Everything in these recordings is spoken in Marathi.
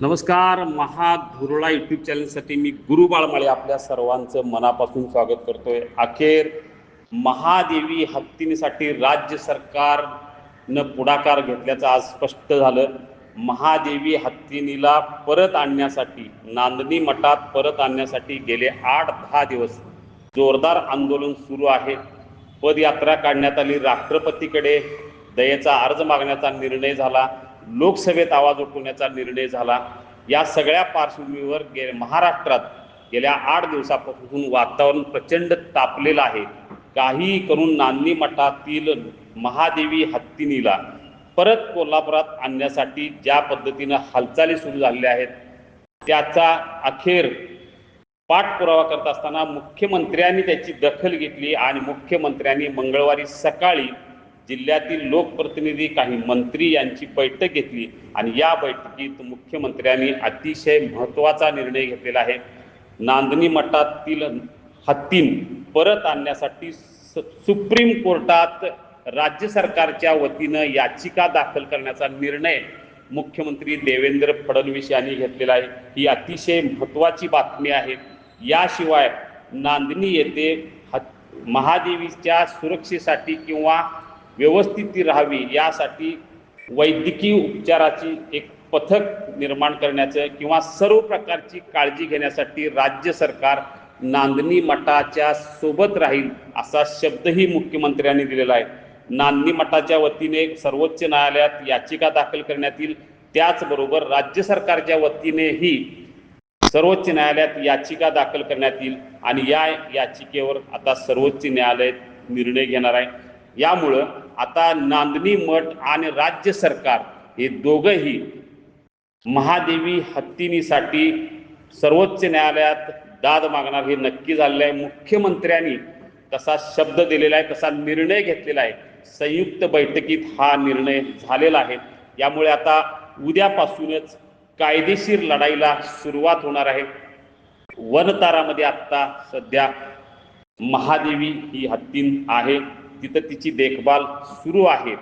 नमस्कार महाधुरळा यूट्यूब चॅनलसाठी मी गुरु बाळमाळे आपल्या सर्वांचं मनापासून स्वागत करतोय. अखेर महादेवी हत्तीनीसाठी राज्य सरकारनं पुढाकार घेतल्याचं आज स्पष्ट झालं. महादेवी हत्तीनीला परत आणण्यासाठी नांदणी मठात परत आणण्यासाठी गेले आठ दहा दिवस जोरदार आंदोलन सुरू आहे. पदयात्रा काढण्यात आली. राष्ट्रपतीकडे दयेचा अर्ज मागण्याचा निर्णय झाला. लोकसभेत आवाज उठवण्याचा निर्णय झाला. या सगळ्या पार्श्वभूमीवर गे महाराष्ट्रात गेल्या आठ दिवसापासून वातावरण प्रचंड तापलेलं आहे. काही करून नांदी मठातील महादेवी हत्तीनीला परत कोल्हापुरात आणण्यासाठी ज्या पद्धतीनं हालचाली सुरू झालेल्या आहेत त्याचा अखेर पाठपुरावा करत असताना मुख्यमंत्र्यांनी त्याची दखल घेतली आणि मुख्यमंत्र्यांनी मंगळवारी सकाळी जिल्ह्यातील लोकप्रतिनिधी काही मंत्री यांची बैठक घेतली आणि या बैठकीत मुख्यमंत्र्यांनी अतिशय महत्त्वाचा निर्णय घेतलेला आहे. नांदणी मठातील हत्ती परत आणण्यासाठी स- सुप्रीम कोर्टात राज्य सरकारच्या वतीनं याचिका दाखल करण्याचा निर्णय मुख्यमंत्री देवेंद्र फडणवीस यांनी घेतलेला आहे. ही अतिशय महत्त्वाची बातमी आहे. याशिवाय नांदणी येथे हत महादेवीच्या सुरक्षेसाठी किंवा व्यवस्थित ती राहावी यासाठी वैद्यकीय उपचाराची एक पथक निर्माण करण्याचं किंवा सर्व प्रकारची काळजी घेण्यासाठी राज्य सरकार नांदणी मठाच्या सोबत राहील असा शब्दही मुख्यमंत्र्यांनी दिलेला आहे. नांदणी मठाच्या वतीने सर्वोच्च न्यायालयात याचिका दाखल करण्यात येईल. त्याचबरोबर राज्य सरकारच्या वतीनेही सर्वोच्च न्यायालयात याचिका दाखल करण्यात येईल आणि या याचिकेवर आता सर्वोच्च न्यायालय निर्णय घेणार आहे. यामुळं आता नांदणी मठ आणि राज्य सरकार हे दोघंही महादेवी हत्तीनीसाठी सर्वोच्च न्यायालयात दाद मागणार हे नक्की झालेलं आहे. मुख्यमंत्र्यांनी तसा शब्द दिलेला आहे तसा निर्णय घेतलेला आहे. संयुक्त बैठकीत हा निर्णय झालेला आहे. यामुळे आता उद्यापासूनच कायदेशीर लढाईला सुरुवात होणार आहे. वनतारामध्ये आत्ता सध्या महादेवी ही हत्तीन आहे. तिथं तिची देखभाल सुरू आहे.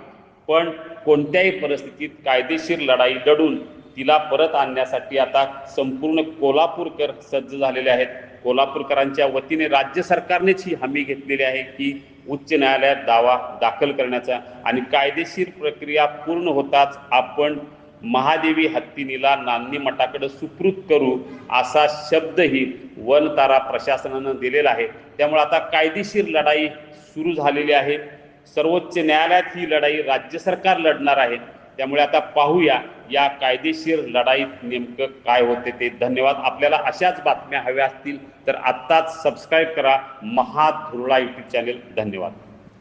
पण कोणत्याही परिस्थितीत कायदेशीर लढाई लढून तिला परत आणण्यासाठी आता संपूर्ण कोल्हापूरकर सज्ज झालेले आहेत. कोल्हापूरकरांच्या वतीने राज्य सरकारनेच ही हमी घेतलेली आहे की उच्च न्यायालयात दावा दाखल करण्याचा आणि कायदेशीर प्रक्रिया पूर्ण होताच आपण महादेवी हत्तीनीला नांदी मठाकडे सुकृत करू असा शब्दही वनतारा प्रशासनानं दिलेला आहे. त्यामुळे आता कायदेशीर लढाई सुरू झालेली आहे. सर्वोच्च न्यायालयात ही लढाई राज्य सरकार लढणार आहे. त्यामुळे आता पाहूया या कायदेशीर लढाईत नेमकं काय होते ते. धन्यवाद. आपल्याला अशाच बातम्या हव्या असतील तर आत्ताच सबस्क्राईब करा. महाधुरळा यूट्यूब चॅनेल धन्यवाद.